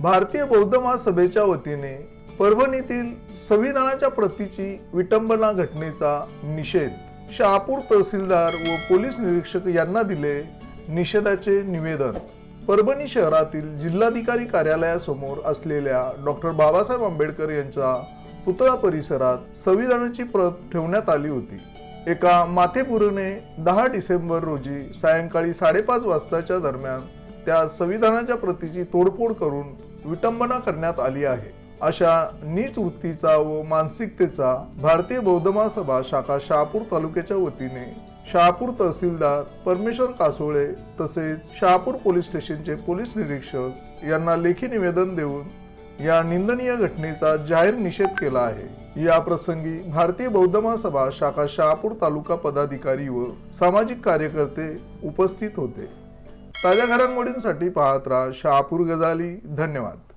भारतीय बौद्ध महासभेच्या वतीने परभणीतील संविधानाच्या प्रतीची विटंबना घटनेचा निषेध शहापूर तहसीलदार व पोलीस निरीक्षक यांना दिले निषेधाचे निवेदन. परभणी शहरातील जिल्हाधिकारी कार्यालयासमोर असलेल्या डॉक्टर बाबासाहेब आंबेडकर यांच्या पुतळा परिसरात संविधानाची प्रत ठेवण्यात आली होती. एका माथेपुरने दहा डिसेंबर रोजी सायंकाळी साडेपाच वाजताच्या दरम्यान त्या संविधानाच्या प्रतीची तोडफोड करून विटंबना करण्यात आली आहे. अशा नीच वृत्तीचा व मानसिकतेचा भारतीय बौद्ध महासभा शाखा शहापूर तालुक्याच्या वतीने शहापूर तहसीलदार परमेश्वर कासोळे तसेच शहापूर पोलीस स्टेशनचे पोलीस निरीक्षक यांना लेखी निवेदन देऊन या निंदनीय घटनेचा जाहीर निषेध केला आहे. या प्रसंगी भारतीय बौद्ध महासभा शाखा शहापूर तालुका पदाधिकारी व सामाजिक कार्यकर्ते उपस्थित होते. ताज्या घडामोडींसाठी पाहत राहा शहापूर गजाली. धन्यवाद.